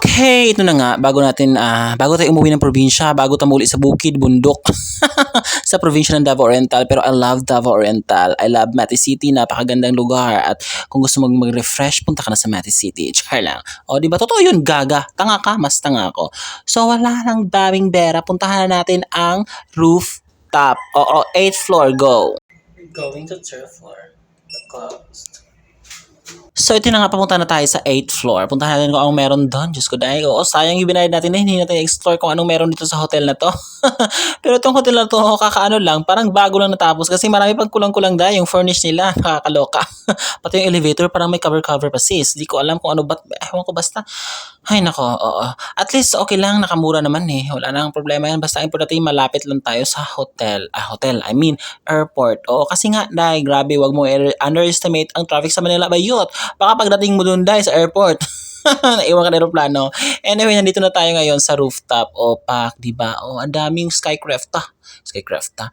Okay, ito na nga, bago natin, ah, bago tayo umuwi ng probinsya, bago tayo muli sa bukid, bundok, sa probinsya ng Davao Oriental, pero I love Davao Oriental. I love Mati City, napakagandang lugar. At kung gusto mong mag-refresh, punta ka na sa Mati City. Char lang. O, di ba? Totoo yun, gaga. Tanga ka, mas tanga ako. So, wala nang daming bera. Puntahan na natin ang rooftop. Oo, 8th floor, go. Going to third floor. The coast. So ito na nga, papunta na tayo sa 8th floor. Puntahan natin kung anong meron doon. Diyos ko dahil, oo, sayang yung binayad natin na hindi natin explore kung anong meron dito sa hotel na to. Pero itong hotel na to, kakaano lang, parang bago lang natapos kasi marami pang kulang-kulang dahil yung furnish nila, nakakaloka. Pati yung elevator, parang may cover-cover pa sis. Di ko alam kung ano, ba't, ewan ko basta. Ay nako, oo. At least okay lang, nakamura naman eh. Wala nang problema yan. Basta importante yung malapit lang tayo sa hotel. Ah, hotel, I mean, airport. Oo, kasi nga, dahil grabe, wag mo underestimate ang traffic sa Manila Bayot. Baka pagdating mo dun dahil sa airport. Naiwan ka na aeroplano. Anyway, nandito na tayo ngayon sa rooftop. O, pak, di ba? O, ang daming skycraft ah. Skycraft ah.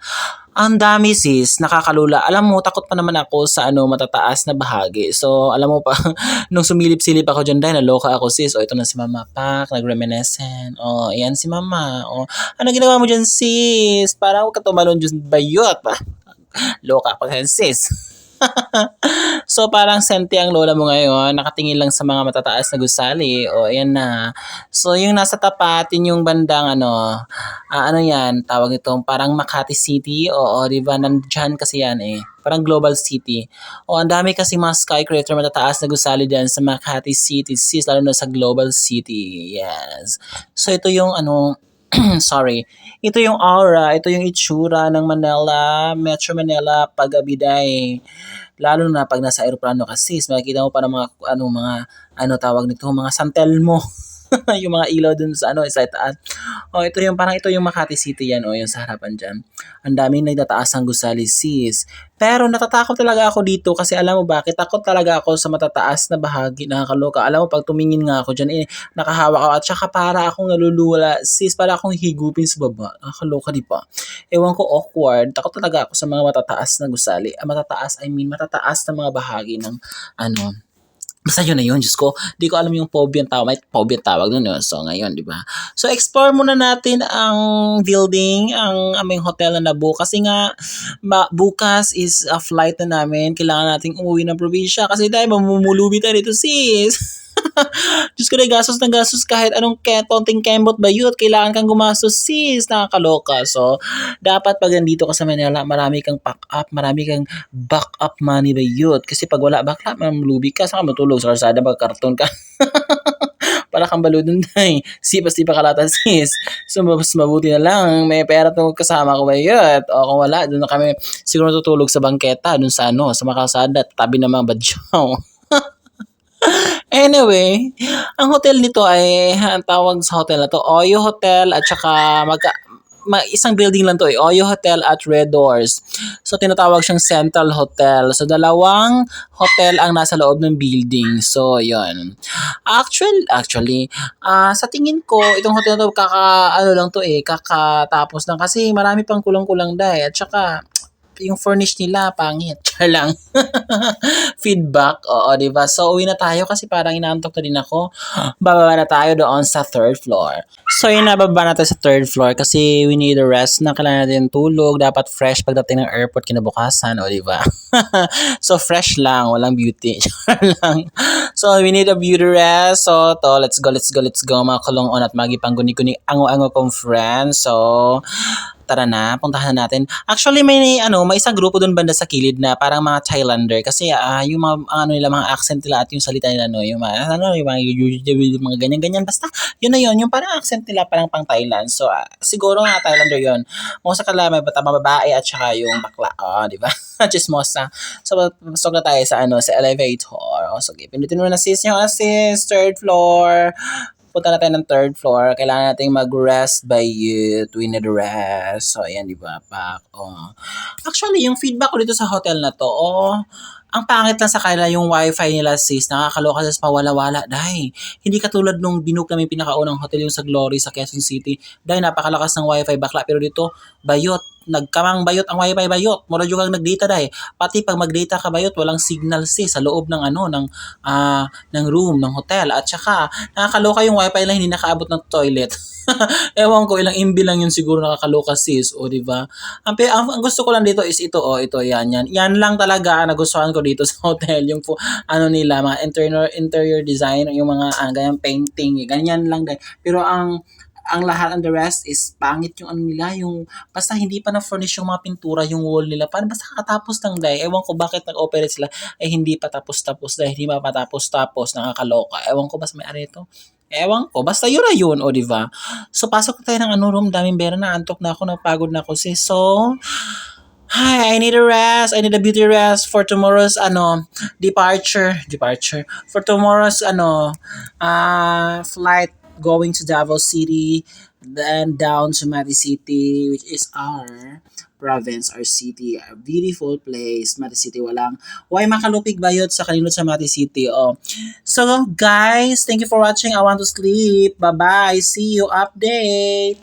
Ang dami sis, nakakalula. Alam mo, takot pa naman ako sa ano matataas na bahagi. So, alam mo pa, nung sumilip-silip ako dyan dahil naloka ako sis. O, ito na si Mama Pak, nag-reminiscent. O, ayan si Mama. O, ano ginawa mo dyan sis? Para huwag ka tumalon dyan bayot. Ah. Loka ako dyan sis. so parang senti ang lola mo ngayon, nakatingin lang sa mga matataas na gusali. O ayan na. So yung nasa tapat, yun yung bandang ano, ah, ano yan, tawag itong parang Makati City. Oo, di ba? Nandyan kasi yan eh. Parang global city. O ang dami kasi mga skyscraper matataas na gusali dyan sa Makati City. Sis, lalo na sa global city. Yes. So ito yung ano, sorry. Ito yung aura, ito yung itsura ng Manila, Metro Manila paggabi. Lalo na pag nasa aeroplano ka sis, makikita mo pa ng mga ano mga ano tawag nito, mga santel mo. yung mga ilaw dun sa ano sa taas. Oh, ito yung parang ito yung Makati City yan oh, yung sa harapan diyan. Ang daming nagtataas ang gusali sis. Pero natatakot talaga ako dito kasi alam mo bakit? Takot talaga ako sa matataas na bahagi, nakakaloka. Alam mo pag tumingin nga ako diyan eh nakahawak ako at saka para akong nalulula. Sis, para akong higupin sa baba. Nakakaloka di ba? Ewan ko awkward. Takot talaga ako sa mga matataas na gusali. Ah, matataas, I mean matataas na mga bahagi ng ano, Basta yun na yun, Diyos ko. Di ko alam yung phobia ang tawag. May phobia ang tawag nun yun. So, ngayon, di ba? So, explore muna natin ang building, ang aming hotel na nabuo. Kasi nga, ma- bukas is a flight na namin. Kailangan nating umuwi ng probinsya. Kasi dahil mamumulubi tayo dito, sis. Diyos ko na gastos ng gastos kahit anong ke, tonting kembot ba yun, kailangan kang gumastos sis, nakakaloka. So, dapat pag nandito ka sa Manila, marami kang pack up, marami kang back up money ba yun. Kasi pag wala bakla, mamlubi ka, saan matulog sa karsada, magkarton ka. para kang baludon day. Sipas di pa kalata sis. So, mas mabuti na lang. May pera tong kasama ko ba yun? O kung wala, doon na kami siguro tutulog sa bangketa, doon sa ano, sa makasada, tabi ng mga badyaw. Anyway, ang hotel nito ay ang tawag sa hotel na to, Oyo Hotel at saka mag ma, isang building lang to eh, Oyo Hotel at Red Doors. So tinatawag siyang Central Hotel. So dalawang hotel ang nasa loob ng building. So yon. Actual actually, ah sa tingin ko itong hotel na to kaka ano lang to eh, kakatapos lang kasi marami pang kulang-kulang dahil at saka yung furnish nila, pangit. Char lang. Feedback, oo, ba? So, uwi na tayo kasi parang inaantok na din ako. Bababa na tayo doon sa third floor. So, yun na, bababa na tayo sa third floor kasi we need a rest na kailangan natin tulog. Dapat fresh pagdating ng airport kinabukasan, o ba? so, fresh lang, walang beauty. Lang. So, we need a beauty rest. So, to, let's go, let's go, let's go, mga kulong on at magipang-guni-guni ango-ango kong friends. So, tara na, puntahan na natin. Actually, may ano, may isang grupo doon banda sa kilid na parang mga Thailander kasi ah yung mga ano nila mga accent nila at yung salita nila no, yung mga ano, yung mga, yung mga ganyan-ganyan basta yun na yun, yung parang accent nila parang pang Thailand. So, ah, siguro nga Thailander yun. Mga sa kala may bata babae at saka yung bakla, oh, di ba? Chismosa. So, pasok na tayo sa ano, sa elevator. Oh, okay, pindutin mo na sis yung assist, third floor punta na tayo ng third floor, kailangan nating mag-rest by youth. We need rest. So, ayan, di ba? Pak. Oh. Actually, yung feedback ko dito sa hotel na to, oh, ang pangit lang sa kanila yung wifi nila sis, nakakaloka sis mawala-wala. Dahil, hindi katulad nung binook namin pinakaunang hotel yung sa Glory sa Quezon City. Dahil napakalakas ng wifi bakla. Pero dito, bayot. Nagkamang bayot ang wifi bayot. Mura yung nagdata dahil. Pati pag magdata ka bayot, walang signal sis sa loob ng ano, ng, ah, ng room, ng hotel. At saka, nakakaloka yung wifi lang hindi nakaabot ng toilet. Ewan ko, ilang MB lang yun siguro nakakaloka sis, o di ba? Ang, ang, ang gusto ko lang dito is ito, oh, ito, yan, yan. Yan lang talaga ang nagustuhan ko dito sa hotel. Yung po, ano nila, mga interior, interior design, yung mga, ah, ganyan, painting, ganyan lang. dahil. Pero ang, ang lahat and the rest is pangit yung ano nila, yung basta hindi pa na-furnish yung mga pintura, yung wall nila. Paano basta kakatapos lang dahil. Ewan ko bakit nag-operate sila eh hindi pa tapos-tapos dahil hindi pa patapos-tapos, nakakaloka. Ewan ko basta may ano ito. Ewan ko, basta yun na yun, o di ba? So, pasok tayo ng ano room, daming bera na, antok na ako, napagod na ako sis. So, Hi, I need a rest. I need a beauty rest for tomorrow's ano departure, departure. For tomorrow's ano uh flight going to Davao City, then down to Mati City, which is our province, our city, a beautiful place. Mati City, walang, why makalupig bayot sa kanilot sa Mati City. Oh. So, guys, thank you for watching. I want to sleep. Bye-bye. See you. Update.